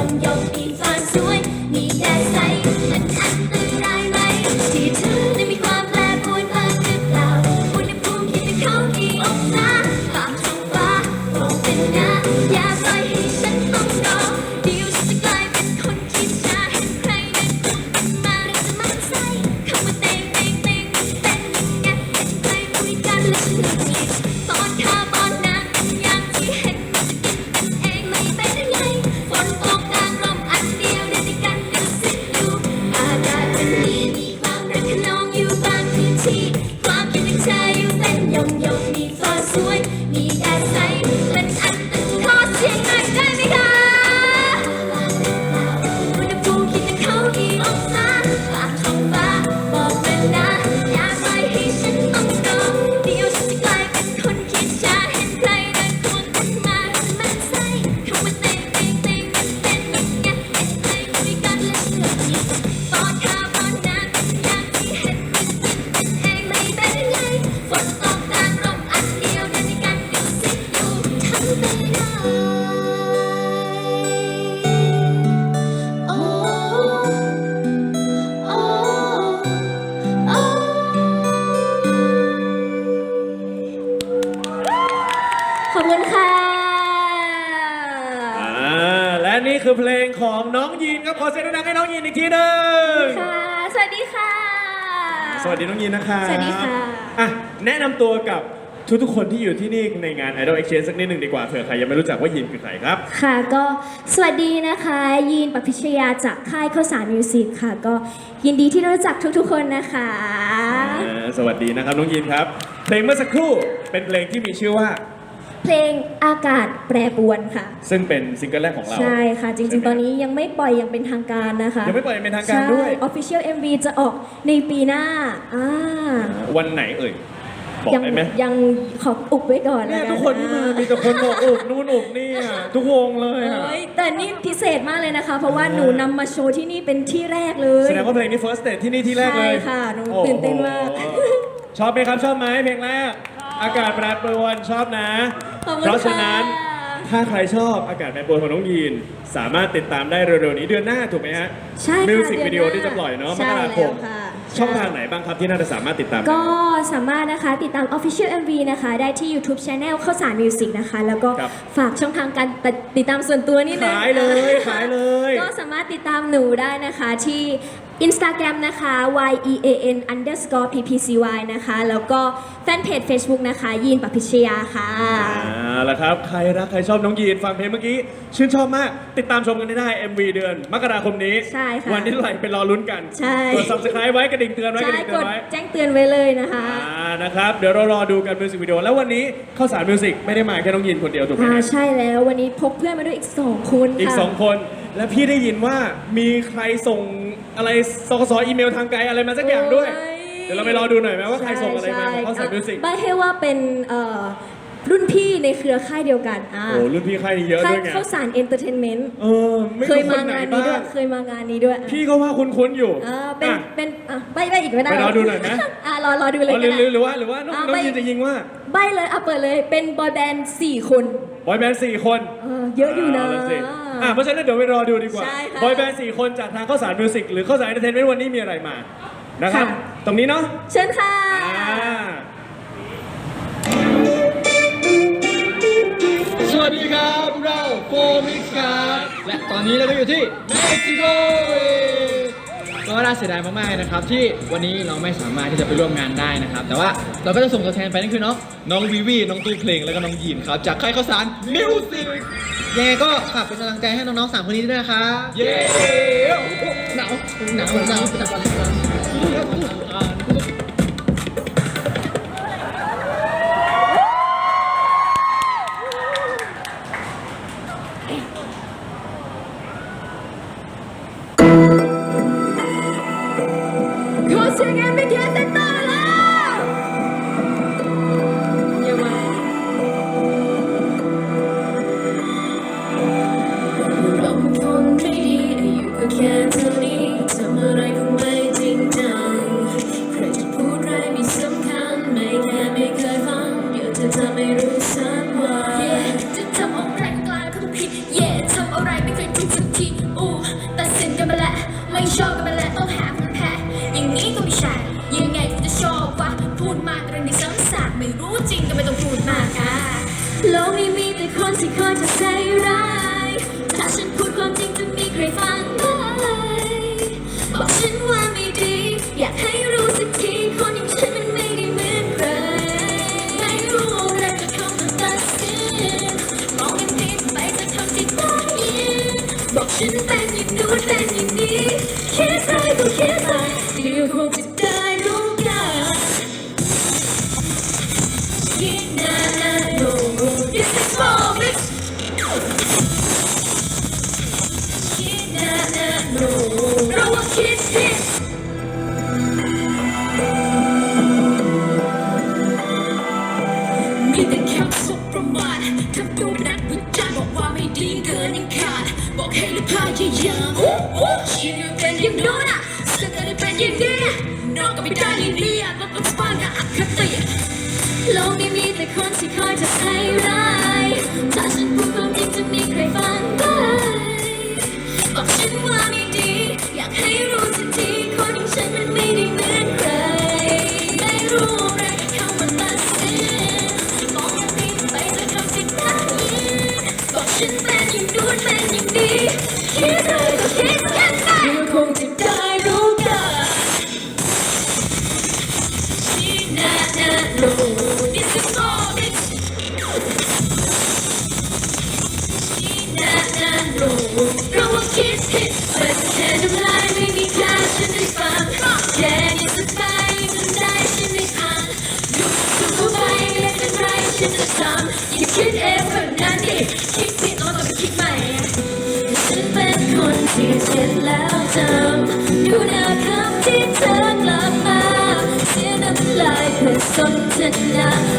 Yum, yum. ยีนครับขอเสียงดังๆให้น้องยีนอีกทีหนึงค่ะ สวัสดีค่ะ สวัสดีน้องยีนนะคะสวัสดีค่ะอะแนะนำตัวกับทุกๆคนที่อยู่ที่นี่ในงาน Idol Exchange สักนิดหนึ่งดีกว่าเผื่อใครยังไม่รู้จักว่ายีนคือใครครับ ค่ะก็สวัสดีนะคะ ยีนปพิชยาจากค่ายข้าวสารมิวสิกค่ะ ก็ยินดีที่ได้รู้จักทุกๆคนนะคะเอ่อสวัสดีนะครับน้องยีนครับ เพลงเมื่อสักครู่เป็นเพลงที่มีชื่อว่า เพลงอากาศแปรปรวนค่ะ ซึ่งเป็นซิงเกิลแรกของเรา ใช่ค่ะ จริง ๆ ตอนนี้ยังไม่ปล่อยอย่างเป็นทางการนะคะยังไม่ปล่อยเป็นทางการด้วยใช่ Official MV จะออกในปีหน้าอ่าวันไหนเอ่ยบอกยัได้ไหมยังขออุบไว้ก่อนเนี่ยแล้วทุกคนที่มามีแต่คนบอกอุบนู่นอุบนี่อะทุกวงเลยอะเอ้ยแต่นี่พิเศษมากเลยนะคะ เพราะว่าหนูนำมาโชว์ที่นี่เป็นที่แรกเลยแสดงว่าเพลงนี้ first date ที่นี่ที่แรกเลยใช่ค่ะหนูโอ้โตื่นเต้นมากชอบไหมครับชอบไหมเพลงแรก อากาศแปรปรวนชอบนะ ขอบคุณเพราะฉะนั้นค่ะ ถ้าใครชอบอากาศแปรปรวนของน้องยีน สามารถติดตามได้เร็วๆนี้เดือนหน้าถูกไหมฮะใช่ค่ะมิวสิกเดืวิอนหน้าดีโอที่จะปล่อยเนาะมใช่กราคมแล้วค่ะช่องใช่ทางไหนบ้างครับที่น่าจะสามารถติดตามได้ ก็สามารถนะคะติดตาม Official MV นะคะ ได้ที่ YouTube Channel ข้าวสารมิวสิกนะคะ แล้วก็ครับ ฝากช่องทางการติดตามส่วนตัวนิดนึงขายเลยขายเลย ก็สามารถติดตามหนูได้นะคะที่ Instagram นะคะ y e a n underscore p p c y นะคะ แล้วก็แฟนเพจ Facebook นะคะ ยีนปพิชยาค่ะเอาละครับ ใครรักใครชอบน้องยีนฟังเพลงเมื่อกี้ ชื่นชอบมาก ติดตามชมกันได้ MV เดือน มกราคมนี้ ใช่ค่ะวันที่เท่าไหร่เป็นรอลุ้นกันใช่ กด subscribe ไว้กระดิ่งเตือนไว้กระใช่ดิ่งเตืกอนดไว้ แจ้งเตือนไว้เลยนะคะ อ่านะครับเดี๋ยวเรารอดูกันมิวสิกวิดีโอแล้ววันนี้ข้าวสารมิวสิกไม่ได้มาแค่น้องยีนคนเดียวถูกไหมอ่าฮะใช่แล้ววันนี้พกเพื่อนมาด้วยอีก 2 คนอีกค่ะสองคน และพี่ได้ยินว่ามีใครส่งอะไรสกสอีเมลทางไกลอะไรมาสักอย่างด้วย โอ้ยเดี๋ยวเราไปรอดูหน่อยไหมว่าใครส่งอะไรมาของข้าวสารมิวสิกใบให้ว่าเป็นเอ่อรุ่นพี่ในเครือค่ายเดียวกันอ่าโอ้รุ่นพี่ค่ายนี้เยอะค่าด้ยวยไงข้าวสารเอนเตอร์เทนเมนต์เออไม่เคยรู้มาคนไหนงานนี้ด้วยบ้างเคยมางานนี้ด้วยพี่ก็ว่าคุ้นๆอยู่อ่าเป็นอะ เป็นอะใบใบอีกไม่ได้ไปรอดูหน่อยไหม อ่ารอรอดูเลยอ๋อหก็รือได้ หรือหรือว่าหรือว่าน้องอะน้องไปยีนจะยิงว่าใบเลยอะเปิดเลยเป็นบอยแบนด์สี่คนบอยแบนด์สี่คน เออเยอะอยู่นะเาลสิ อะเพราะฉะนั้นเดี๋ยวไปรอดูดีกว่า ใช่ค่ะบอยแบนด์สี่คนจากทางข้าวสารมิวสิกหรือข้าวสารเอนเตอร์เทนเมนต์วันนี้มีอะไรมา นะครับ ค่ะ ตรงนี้เนาะ เชิญค่ะ อ่า สวัสดีครับพวกเราโฟมิกครับ และตอนนี้เราก็อยู่ที่เม็กซิโก ก็น่าเสียดายมากๆนะครับที่วันนี้เราไม่สามารถที่จะไปร่วมงานได้นะครับ แต่ว่าเราก็จะส่งตัวแทนไปนั่นคือน้องน้องวีวีน้องตู้เพลงแล้วก็น้องยีนครับจากค่ายข้าวสารมิวสิกยังไงก็ฝากเป็นกำลังใจให้น้องๆสามคนนี้ด้วยนะครับเย้หนาวหนาวหนาว ง ทคำดูนักวิจารณ์บอกว่าไม่ดีเกินยังขาดบอกให้รีบพยายามชีวิตเป็นอย่างนู้นอะสักการเป็นอย่างนี้นอกก็ไม่ได้อย่างนี้อะมันก็ฟังอะอคติโลกนี้ ส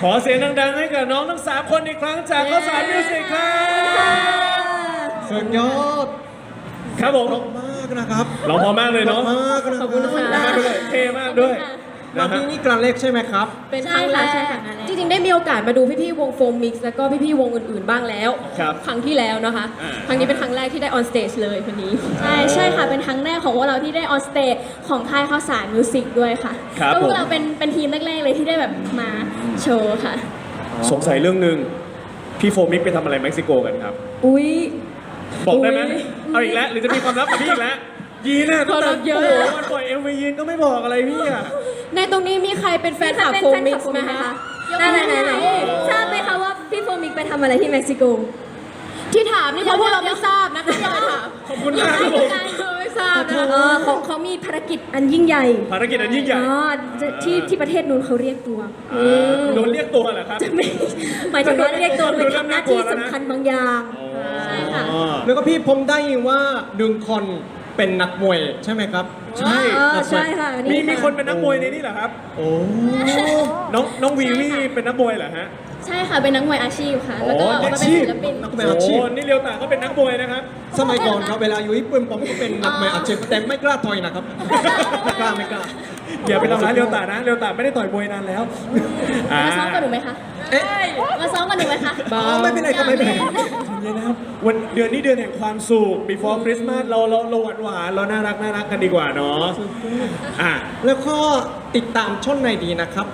ขอเสียงดังๆให้กับน้องทั้ง3คนอีกครั้งจากข้าวสารมิวสิกครับสุดยอดครับผมมากนะครับ เราพอมากเลยเนาะมากนะขอบคุณค่ะมากเลยเท่มากด้วยรอนะบฮะ นี้นี่กระเล็กใช่ไหมครับ เป็นครั้งแรใช่กค่ะใช่ค่ะจริงๆ ได้มีโอกาสมาดูพี่ๆ วงโฟมมิกซ์แล้วก็พี่ๆ วงอื่นๆ บ้างแล้ว ครับครั้งที่แล้วนะคะ อ่า ครั้งนี้เป็นครั้งแรกที่ได้ออนสเตจเลยคนนี้ ใช่ใช่ค่ะ เป็นครั้งแรกของพวกเราที่ได้ออนสเตจของค่ายข้าวสารมิวสิกด้วยค่ะครับแล้วพวผม กเราเป็นเป็นทีมแรกๆเลยที่ได้แบบมาโชว์ค่ะ สงสัยเรื่องหนึ่งพี่โฟมิกไปทำอะไรเม็กซิโกกันครับ อุ้ยบอกได้ไหมอุ๊ย เอาอีกแล้วหรือจะมีความลับกับพี่อีกแล้ว ยีน่ะตั้งแต่ความลับเยอะโอ้โหวันปล่อยเอ็มวียีนก็ไม่บอกอะไรพี่อะในตรงนี้มีใครเป็นแฟนคลับโฟมมิกซ์ไหมคะไหนไหนไหนไหนทราบไหมคะว่าพี่โฟมิกไปทำอะไรที่เม็กซิโก ที่ถามนี่เพราะพวกเราไม่ทราบนะคะอย่าไปถามขอบคุณมากครับผมไม่ทราบนะคะเออของเขามีภารกิจอันยิ่งใหญ่ภารกิจอันยิ่งใหญ่อ๋อจะที่ที่ประเทศนู้นเขาเรียกตัวอ่าโดนเรียกตัวเหรอครับไม่หมายถึงว่าเรียกตัวไปทำหน้าที่สำคัญบางอย่างใช่ค่ะอ๋อแล้วก็พี่ผมได้ยินว่าดึงคอน เป็นนักมวยใช่ไหมครับ ใช่เออใช่ค่ะมีนี่มีค่ะคนเป็นนักมวยในนี่เหรอครับ โอ้น้องน้องวีวี่เป็นนักมวยเหรอฮะ ใช่ค่ะเป็นนักมวยอาชีพค่ะ แล้วก็โอ้มาเป็นศิลปิน นักมวยอาชีพโอ้นี่เรียวตาก็เป็นนักมวยนะครับ สมัยก่อนครับเวลาอยู่ญี่ปุ่นผมก็เป็นนักมวยอาชีพแต่ไม่กล้าต่อยนะครับไม่กล้าไม่กล้าอย่าไปทำร้ายเรียวตานะเรียวตาไม่ได้ต่อยมวยนานแล้วอ่ามาซ้อมกับหนูไหมคะเอ๊ะมาซ้อมกับหนูไหมคะอ๋อไม่เป็นไรครับไม่เป็นไรเย็นนะครับวันเดือนนี้เดือนแห่งความสุข before Christmas เราเราเราหวานหวานๆเราน่ารักน่ารักกันดีกว่าเนาะอะแล้วก็ติดตามช่องในดีนะครับ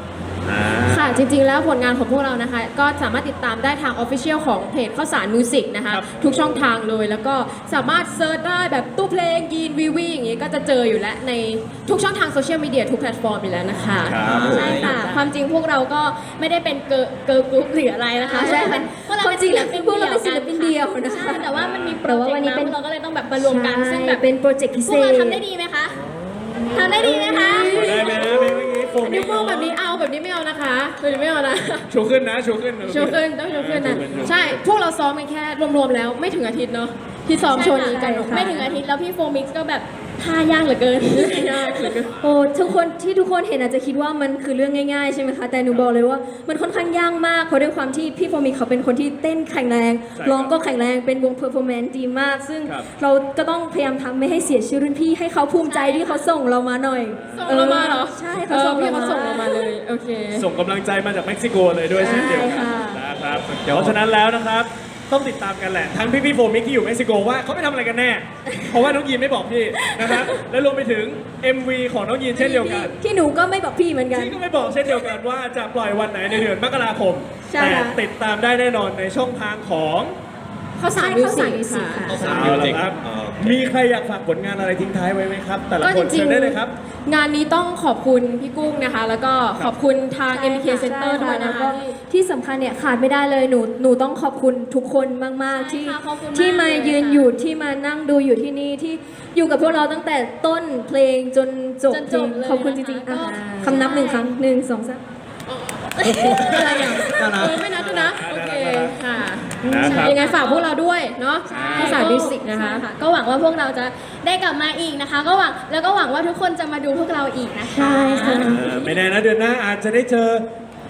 อ่าค่ะ จริงๆแล้วผลงานของพวกเรานะคะ ก็สามารถติดตามได้ทาง Official ของเพจข้าวสารมิวสิกนะคะ ครับ ทุกช่องทางเลยแล้วก็สามารถเซิร์ชได้แบบตู้เพลงยีนวีวีอย่างงี้ก็จะเจออยู่แล้วในทุกช่องทางโซเชียลมีเดียทุกแพลตฟอร์มอยู่แล้วนะคะครับผม ใช่ค่ะ ความจริงพวกเราก็ไม่ได้เป็นเกิร์ลเกิร์ลกรุ๊ปหรืออะไรนะคะใช่ค่ะความจริงแล้วพวกเราเป็นศิลปินเดียวนะคะใช่แต่ว่ามันมีโปรแต่ว่าเจกวันต์นี้นะเป็นเราก็เลยต้องแบบมารวมกันซึ่งแบบเป็นโปรเจกต์พิพเศวกเราษทำได้ดีไหมคะทำได้ดีไหมคะ ได้ไหมนะไม่เมื่อกี้โฟมนิ้วโป้งแบบนี้เอา แบบนี้ไม่เอานะคะแบบนี้ไม่เอานะ ชูขึ้นนะชูขึ้นโชว์ขึ้นต้องโชว์ขึ้นนะใช่พวกเราซ้อมกันแค่รวมๆแล้วไม่ถึงอาทิตย์เนาะที่ซ้อมโชว์นี้กันใช่ค่ะ ไม่ถึงอาทิตย์แล้วพี่โฟมิกซ์ก็แบบ ท่ายากเหลือเกิน ยากเหลือเกิน โอ้ทุกคนที่ทุกคนเห็นอาจจะคิดว่ามันคือเรื่องง่ายๆใช่ไหมคะ แต่หนูบอกเลยว่ามันค่อนข้างยากมาก เพราะด้วยความที่พี่โฟมิกเขาเป็นคนที่เต้นแข็งแรงใช่ครับร้องก็แข็งแรงเป็นวงเพอร์ฟอร์แมนซ์ดีมาก ซึ่งครับ เราก็ต้องพยายามทำไม่ให้เสียชื่อรุ่นพี่ให้เขาภูมิใจที่เขาส่งเรามาหน่อยส่งเรามาเหรอใช่เอเขาอส่งพี่เราเขามาส่งเรามาเลย โอเค ส่งกำลังใจมาจากเม็กซิโกเลยด้วยเช่นเดียวกันใช่ค่ะ นะครับเพราะฉะนั้นแล้วนะครับ ต้องติดตามกันแหละ ทั้งพี่พี่ๆโฟมิกที่อยู่เม็กซิโกว่าเขาไปทำอะไรกันแน่ เพราะว่าน้องยีนไม่บอกพี่นะครับและรวมไปถึง MV ของน้องยีนเช่นเดียวกัน ที่หนูก็ไม่บอกพี่เหมือนกัน ที่ก็ไม่บอกเช่นเดียวกันว่าจะปล่อยวันไหนในเดือนมกราคม ใช่แต่ค่ะ ติดตามได้แน่นอนในช่องทางของ ข้าวสารใช่มิวข้าวสิสารกมิวสิกค่ะค่ะเอาละครับมีใครอยากฝากผลงานอะไรทิ้งท้ายไว้ไหมครับ แต่ละก็คนจริเชิงญได้เลยครับ ๆ งานนี้ต้องขอบคุณพี่กุ้งนะคะ แล้วก็ขอบคุณทาง MK Center ด้วยนะแล้วคะก็ที่สำคัญเนี่ยขาดไม่ได้เลยหนูหนูต้องขอบคุณทุกคนมาก ๆ ใช่ที่ค่ะขอบคุณมากที่มาเลยยืนค่ะอยู่ที่มานั่งดูอยู่ที่นี่ที่อยู่กับพวกเราตั้งแต่ต้นเพลงจนจบจนจจริงบเลยขอบคุณจนะคะริงๆก็อะคำนับหนึ่งครั้งหนึ่งสองสาม อะไรอย่างเออไม่นัดด้วยนะโอเค ค่ะนะครับยังไงฝากพวกเราด้วยเนาะภาษามิวสิกนะคะใช่ก็หวังว่าพวกเราจะได้กลับมาอีกนะคะ ก็หวังแล้วก็หวังว่าทุกคนจะมาดูพวกเราอีกนะคะ ใช่ค่ะ เออไม่แน่นะเดือนหน้าอาจจะได้เจอ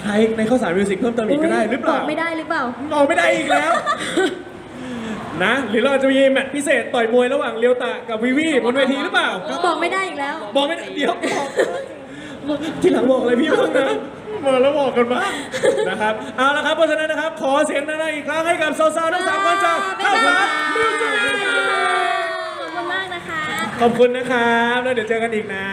ใครในข้าวสารมิวสิกเพิ่มเติมอีกก็ได้หรือเปบล่าอกไม่ได้หรือเปล่าบอกไม่ได้อีกแล้ว นะ หรือเราอาจจะมีแมตช์พิเศษต่อยมวยระหว่างเลียวตะกับวีวีบนเวทีหรือเปล่า บอกไม่ได้อีกแล้ว บอกไม่ได้เดี๋ยวบอกที่หลังบอกอะไรพี่บ้างนะ บอกแล้วบอกกันบ้างนะครับ เอาละครับ เพราะฉะนั้นนะครับ ขอเสียงดังๆอีกครั้งให้กับสาวๆทั้งสามคนจากข้าวสารมิวสิกขอบคุณมากนะคะ ขอบคุณนะครับ แล้วเดี๋ยวเจอกันอีกนะ